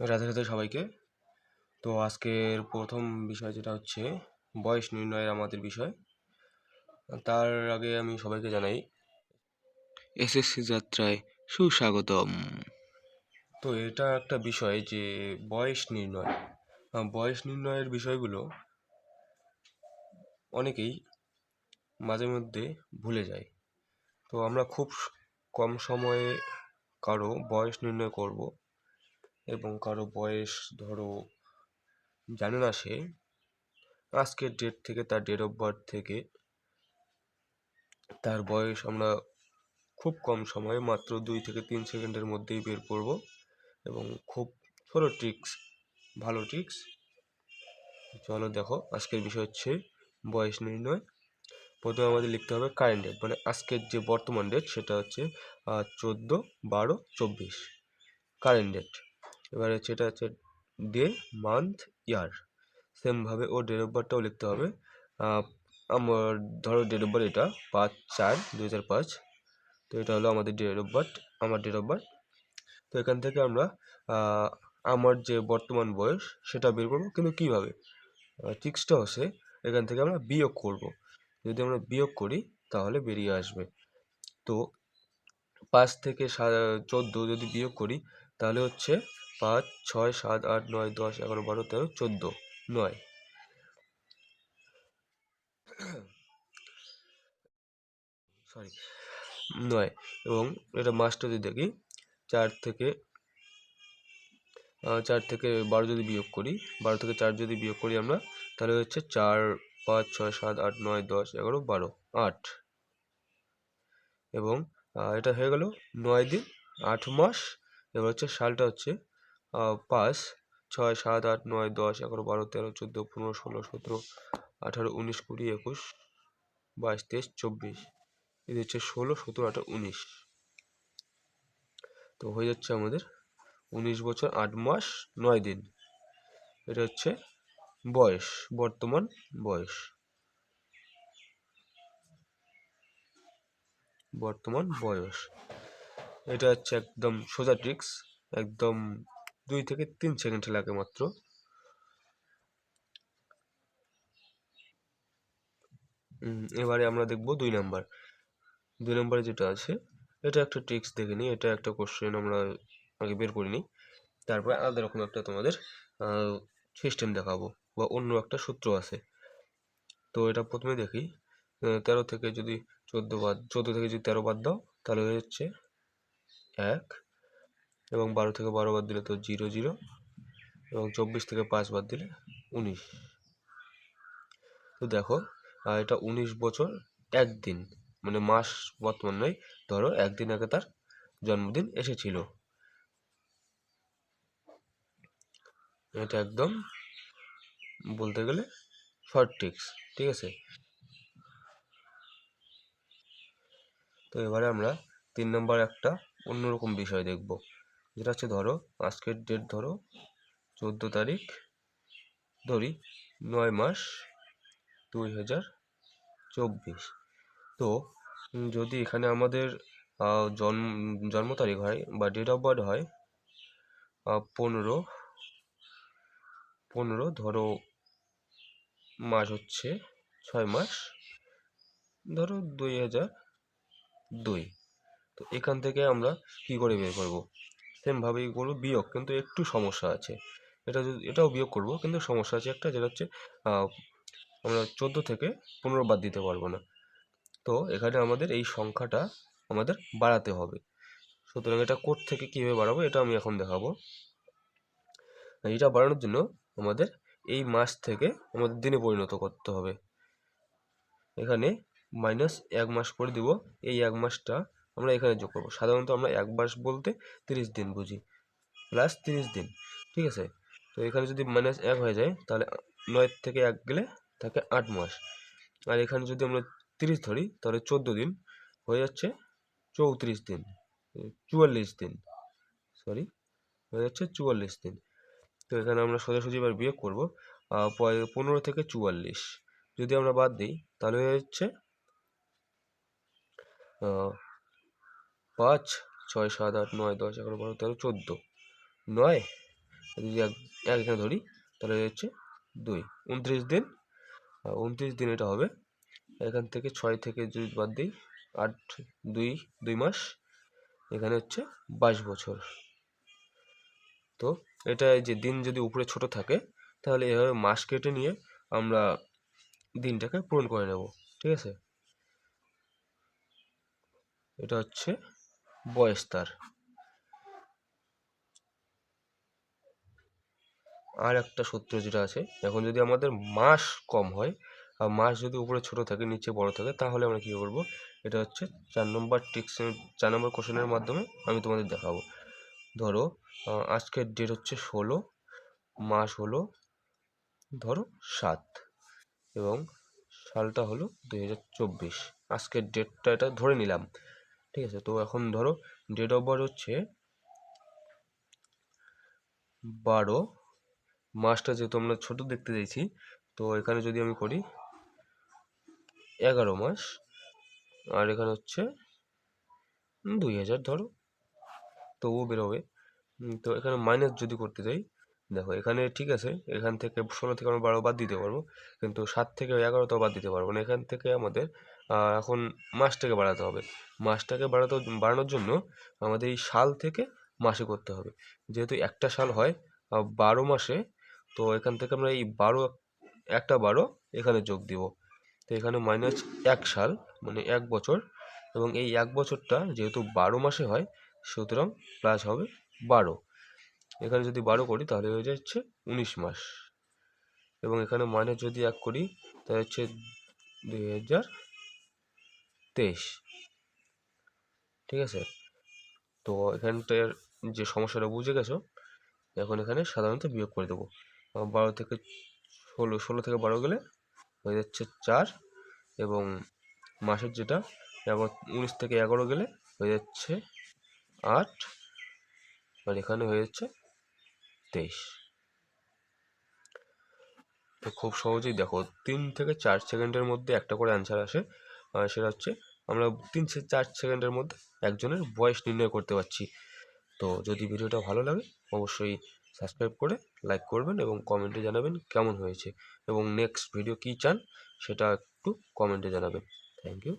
রাধে রাধে সবাইকে। তো আজকের প্রথম বিষয় যেটা হচ্ছে, বয়স নির্ণয়ের আমাদের বিষয়। তার আগে আমি সবাইকে জানাই এসএসসি যাত্রায় সুস্বাগতম। তো এটা একটা বিষয় যে, বয়স নির্ণয়। বয়স নির্ণয়ের বিষয়গুলো অনেকেই মাঝে মধ্যে ভুলে যায়। তো আমরা খুব কম সময়ে কারও বয়স নির্ণয় করব। এবং কারও বয়স ধরো, জানে না সে, আজকের ডেট থেকে তার ডেট অফ বার্থ থেকে তার বয়স আমরা খুব কম সময়ে মাত্র দুই থেকে তিন সেকেন্ডের মধ্যেই বের করব এবং খুব ছোটো ট্রিক্স ভালো ট্রিক্স চলো দেখো, আজকের বিষয় হচ্ছে বয়স নির্ণয়। প্রথমে আমাদের লিখতে হবে কারেন্ট ডেট মানে আজকের যে বর্তমান ডেট সেটা হচ্ছে চোদ্দ, বারো, চব্বিশ। কারেন্ট ডেট এবার হচ্ছে এটা হচ্ছে ডে মান্থ ইয়ার সেমভাবে ও ডেট অফ বার্থটাও লিখতে হবে। আমার ধরো ডেট অফ বার্থ এটা পাঁচ, চার দু হাজার পাঁচ। তো এটা হলো আমাদের ডেট অফ বার্থ আমার ডেট অফ বার্থ তো এখান থেকে আমরা আমার যে বর্তমান বয়স, সেটা বের করব। কিন্তু কীভাবে? ট্রিক্সটা হচ্ছে এখান থেকে আমরা বিয়োগ করব। যদি আমরা বিয়োগ করি, তাহলে বেরিয়ে আসবে। তো পাঁচ থেকে চোদ্দ যদি বিয়োগ করি, তাহলে হচ্ছে পাঁচ, ছয়, সাত, আট, নয়, দশ, এগারো, বারো, তেরো, চোদ্দ, নয়। সরি নয়। এবং এটা মাসটা যদি দেখি, চার থেকে চার থেকে বারো যদি বিয়োগ করি, বারো থেকে চার যদি বিয়োগ করি আমরা, তাহলে হচ্ছে চার, পাঁচ, ছয়, সাত, আট, নয়, দশ, এগারো, বারো, আট। এবং এটা হয়ে গেল নয় দিন, আট মাস, এবার হচ্ছে সালটা হচ্ছে পাঁচ, ছয়, সাত, আট, নয়, দশ, এগারো, বারো, তেরো, চোদ্দ, পনেরো, ষোলো, সতেরো, আঠারো, উনিশ, কুড়ি, একুশ, বাইশ, তেইশ, চব্বিশ। এটা হচ্ছে ষোলো, সতেরো, আঠারো, উনিশ। তো হয়ে যাচ্ছে আমাদের উনিশ বছর, আট মাস, নয় দিন। এটা হচ্ছে বয়স, বর্তমান বয়স। বর্তমান বয়স। এটা হচ্ছে একদম সোজা ট্রিক্স একদম দুই থেকে তিন সেকেন্ড লাগে মাত্র। এবারে আমরা দেখব দুই নাম্বার। দুই নাম্বারে যেটা আছে, এটা একটা ট্রিক্স দেখে নিই, এটা একটা কোশ্চেন আমরা আগে বের করে নিই। তারপরে আলাদা রকম একটা তোমাদের সিস্টেম দেখাবো, বা অন্য একটা সূত্র আছে। তো এটা প্রথমে দেখি তেরো থেকে যদি চোদ্দ বাদ, চোদ্দ থেকে যদি তেরো বাদ দাও, তাহলে হচ্ছে এক এবং বারো থেকে বারো বাদ দিলে তো জিরো জিরো এবং চব্বিশ থেকে পাঁচ বাদ দিলে উনিশ। তো দেখো এটা উনিশ বছর একদিন মানে মাস বর্তমান নয়, ধরো একদিন আগে তার জন্মদিন এসেছিল। এটা একদম বলতে গেলে শর্ট ঠিক আছে? তো এবারে আমরা তিন নম্বর একটা অন্যরকম বিষয় দেখব। যেটা হচ্ছে ধরো, আজকের ডেট ধরো, চোদ্দ তারিখ, ধরি নয় মাস দুই হাজার চব্বিশ। তো যদি এখানে আমাদের জন্ম জন্ম তারিখ হয় বা ডেট অফ বার্থ হয় পনেরো পনেরো ধরো মাস হচ্ছে ছয় মাস, ধরো দুই হাজার দুই। তো এখান থেকে আমরা কি করে বের করব? সেমভাবেই করব, বিয়োগ। কিন্তু একটু সমস্যা আছে। এটা যদি, এটাও বিয়োগ করব, কিন্তু সমস্যা আছে একটা, যেটা হচ্ছে আমরা চোদ্দ থেকে পনেরো বাদ দিতে পারব না। তো এখানে আমাদের এই সংখ্যাটা আমাদের বাড়াতে হবে। সুতরাং এটা কোথ থেকে কীভাবে বাড়াবো, এটা আমি এখন দেখাবো। এটা বাড়ানোর জন্য আমাদের এই মাস থেকে আমাদের দিনে পরিণত করতে হবে। এখানে মাইনাস এক মাস করে দিব। এই এক মাসটা আমরা এখানে যোগ করব। সাধারণত আমরা এক মাস বলতে তিরিশ দিন বুঝি। প্লাস তিরিশ দিন, ঠিক আছে? তো এখানে যদি মাইনাস এক হয়ে যায়, তাহলে নয় থেকে এক গেলে থাকে আট মাস। আর এখানে যদি আমরা তিরিশ ধরি, তাহলে চোদ্দ দিন হয়ে যাচ্ছে চৌত্রিশ দিন, চুয়াল্লিশ দিন সরি হয়ে যাচ্ছে চুয়াল্লিশ দিন। তো এখানে আমরা সোজাসুজি এবার বিয়োগ করব পনেরো থেকে চুয়াল্লিশ। যদি আমরা বাদ দিই, তাহলে হয়ে যাচ্ছে পাঁচ, ছয়, সাত, আট, নয়, দশ, এগারো, বারো, তেরো, চোদ্দ। নয়? যদি এক এখানে ধরি, তাহলে হচ্ছে দুই। উনত্রিশ দিন। উনত্রিশ দিন এটা হবে। এখান থেকে ছয় থেকে যদি বাদ দিই, আট, দুই দুই মাস, এখানে হচ্ছে বাইশ বছর। তো এটা যে দিন যদি উপরে ছোট থাকে, তাহলে এভাবে মাস কেটে নিয়ে আমরা দিনটাকে পূরণ করে নেব। ঠিক আছে? এটা হচ্ছে বয়স তার আর একটা সূত্র যেটা আছে, এখন যদি আমাদের মাস কম হয়, আর মাস যদি উপরে ছোট থাকে, নিচে বড় থাকে, তাহলে আমরা কী করব? এটা হচ্ছে চার নম্বর টিক্স, চার নম্বর কোশ্চেনের মাধ্যমে আমি তোমাদের দেখাবো। ধরো আজকের ডেট হচ্ছে ষোলো, মাস হলো ধরো সাত, এবং সালটা হলো দুই হাজার চব্বিশ। আজকের ডেটটা এটা ধরে নিলাম। ঠিক আছে? তো এখন ধরো ডেট অফ বার্থ হচ্ছে বারো। মাসটা যেহেতু আমরা ছোট দেখতে চাইছি, তো এখানে যদি আমি করি এগারো মাস, আর এখানে হচ্ছে দুই হাজার ধরো, তবুও বেরোবে। তো এখানে মাইনাস যদি করতে যাই, দেখো এখানে ঠিক আছে, এখান থেকে ষোলো থেকে আমরা বারো বাদ দিতে পারব, কিন্তু সাত থেকে এগারোটাও বাদ দিতে পারব না। এখান থেকে আমাদের এখন মাসটাকে বাড়াতে হবে। মাসটাকে বাড়াতে, বাড়ানোর জন্য আমাদের এই সাল থেকে মাসে করতে হবে। যেহেতু একটা সাল হয় বারো মাসে, তো এখান থেকে আমরা এই বারো, একটা বারো এখানে যোগ দিব। তো এখানে মাইনাস এক সাল মানে এক বছর, এবং এই এক বছরটা যেহেতু বারো মাসে হয়, সুতরাং প্লাস হবে বারো। এখানে যদি বারো করি, তাহলে হয়ে যাচ্ছে উনিশ মাস। এবং এখানে মাইনাস যদি এক করি, তাহলে হচ্ছে দুই হাজার তেইশ। ঠিক আছে? তো এখানটার যে সমস্যাটা বুঝে গেছো? এখন এখানে সাধারণত বিয়োগ করে দেবো। বারো থেকে ষোলো ষোলো থেকে বারো গেলে হয়ে যাচ্ছে চার এবং মাসের যেটা, এবার উনিশ থেকে এগারো গেলে হয়ে যাচ্ছে আট, আর এখানে হয়ে যাচ্ছে তেইশ। তো খুব সহজেই দেখো, তিন থেকে চার সেকেন্ডের মধ্যে একটা করে অ্যান্সার আসে সেটা হচ্ছে আমরা তিন চার সেকেন্ডের মধ্যে একজনের বয়স নির্ণয় করতে পারছি। তো যদি ভিডিওটা ভালো লাগে, অবশ্যই সাবস্ক্রাইব করে লাইক করবেন এবং কমেন্টে জানাবেন কেমন হয়েছে এবং নেক্সট ভিডিও কী চান, সেটা একটু কমেন্টে জানাবেন। Thank you